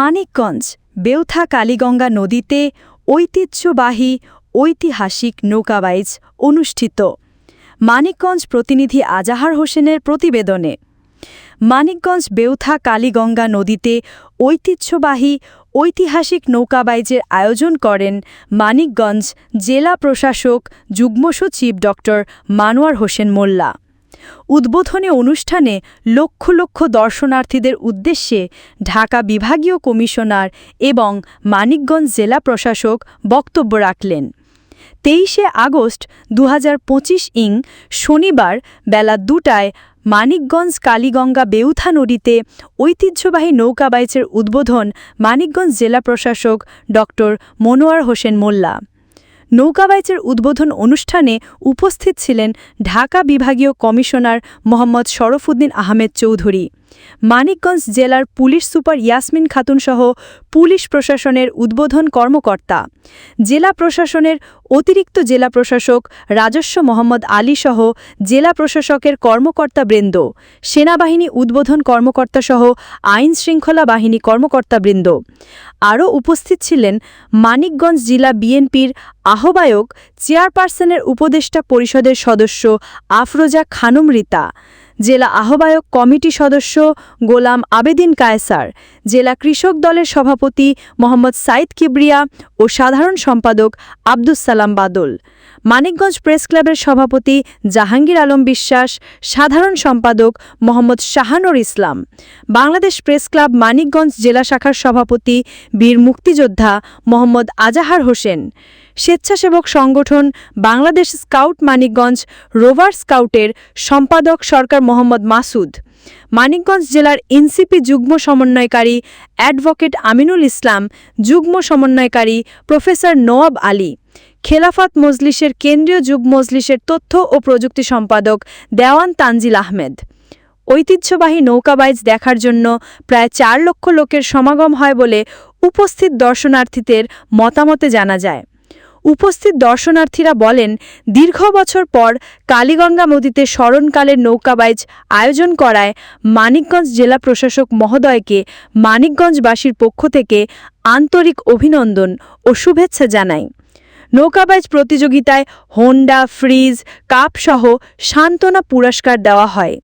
মানিকগঞ্জ, বেউথা কালীগঙ্গা নদীতে ঐতিহ্যবাহী ঐতিহাসিক নৌকাবাইজ অনুষ্ঠিত। মানিকগঞ্জ প্রতিনিধি আজাহার হোসেনের প্রতিবেদনে, মানিকগঞ্জ, বেউথা কালীগঙ্গা নদীতে ঐতিহ্যবাহী ঐতিহাসিক নৌকাবাইজের আয়োজন করেন মানিকগঞ্জ জেলা প্রশাসক, যুগ্ম সচিব ড মানোয়ার হোসেন মোল্লা। উদ্বোধনী অনুষ্ঠানে লক্ষ লক্ষ দর্শনার্থীদের উদ্দেশ্যে ঢাকা বিভাগীয় কমিশনার এবং মানিকগঞ্জ জেলা প্রশাসক বক্তব্য রাখলেন। তেইশে আগস্ট দু হাজার পঁচিশ ইং শনিবার বেলা দুটায় মানিকগঞ্জ কালীগঙ্গা বেউথা নদীতে ঐতিহ্যবাহী নৌকাবাইচের উদ্বোধন মানিকগঞ্জ জেলা প্রশাসক ড মনোয়ার হোসেন মোল্লা। নৌকাবাইচের উদ্বোধন অনুষ্ঠানে উপস্থিত ছিলেন ঢাকা বিভাগীয় কমিশনার মোহাম্মদ শরফুদ্দিন আহমেদ চৌধুরী। মানিকগঞ্জ জেলার পুলিশ সুপার ইয়াসমিন খাতুনসহ পুলিশ প্রশাসনের উদ্বোধন কর্মকর্তা। জেলা প্রশাসনের অতিরিক্ত জেলা প্রশাসক রাজস্ব মোহাম্মদ আলী সহ জেলা প্রশাসকের কর্মকর্তাবৃন্দ সেনাবাহিনী উদ্বোধন কর্মকর্তা সহ আইন শৃঙ্খলা বাহিনী কর্মকর্তাবৃন্দ আরও উপস্থিত ছিলেন মানিকগঞ্জ জেলা বিএনপির আহ্বায়ক চেয়ারপারসনের উপদেষ্টা পরিষদের সদস্য আফরোজা খানুম রিতা। জেলা আহ্বায়ক কমিটি সদস্য গোলাম আবেদিন কায়সার, জেলা কৃষক দলের সভাপতি মোহাম্মদ সাইদ কিবরিয়া ও সাধারণ সম্পাদক আব্দুস সালাম বাদল। মানিকগঞ্জ প্রেস ক্লাবের সভাপতি জাহাঙ্গীর আলম বিশ্বাস, সাধারণ সম্পাদক মোহাম্মদ শাহানুর ইসলাম, বাংলাদেশ প্রেস ক্লাব মানিকগঞ্জ জেলা শাখার সভাপতি বীর মুক্তিযোদ্ধা মোহাম্মদ আজাহার হোসেন, স্বেচ্ছাসেবক সংগঠন বাংলাদেশ স্কাউট মানিকগঞ্জ রোভার স্কাউটের সম্পাদক সরকার মোহাম্মদ মাসুদ মানিকগঞ্জ জেলার এনসিপি যুগ্ম সমন্বয়কারী অ্যাডভোকেট আমিনুল ইসলাম, যুগ্ম সমন্বয়কারী প্রফেসর নোয়াব আলী, খেলাফত মজলিসের কেন্দ্রীয় যুগ মজলিসের তথ্য ও প্রযুক্তি সম্পাদক দেওয়ান তানজিল আহমেদ। ঐতিহ্যবাহী নৌকাবাইজ দেখার জন্য প্রায় চার লক্ষ লোকের সমাগম হয় বলে উপস্থিত দর্শনার্থীদের মতামতে জানা যায়। উপস্থিত দর্শনার্থীরা বলেন, দীর্ঘ বছর পর কালীগঙ্গা নদীতে স্মরণকালের নৌকাবাইজ আয়োজন করায় মানিকগঞ্জ জেলা প্রশাসক মহোদয়কে মানিকগঞ্জবাসীর পক্ষ থেকে আন্তরিক অভিনন্দন ও শুভেচ্ছা জানাই। নৌকাবাইজ প্রতিযোগিতায় হোন্ডা, ফ্রিজ, কাপসহ সান্ত্বনা পুরস্কার দেওয়া হয়।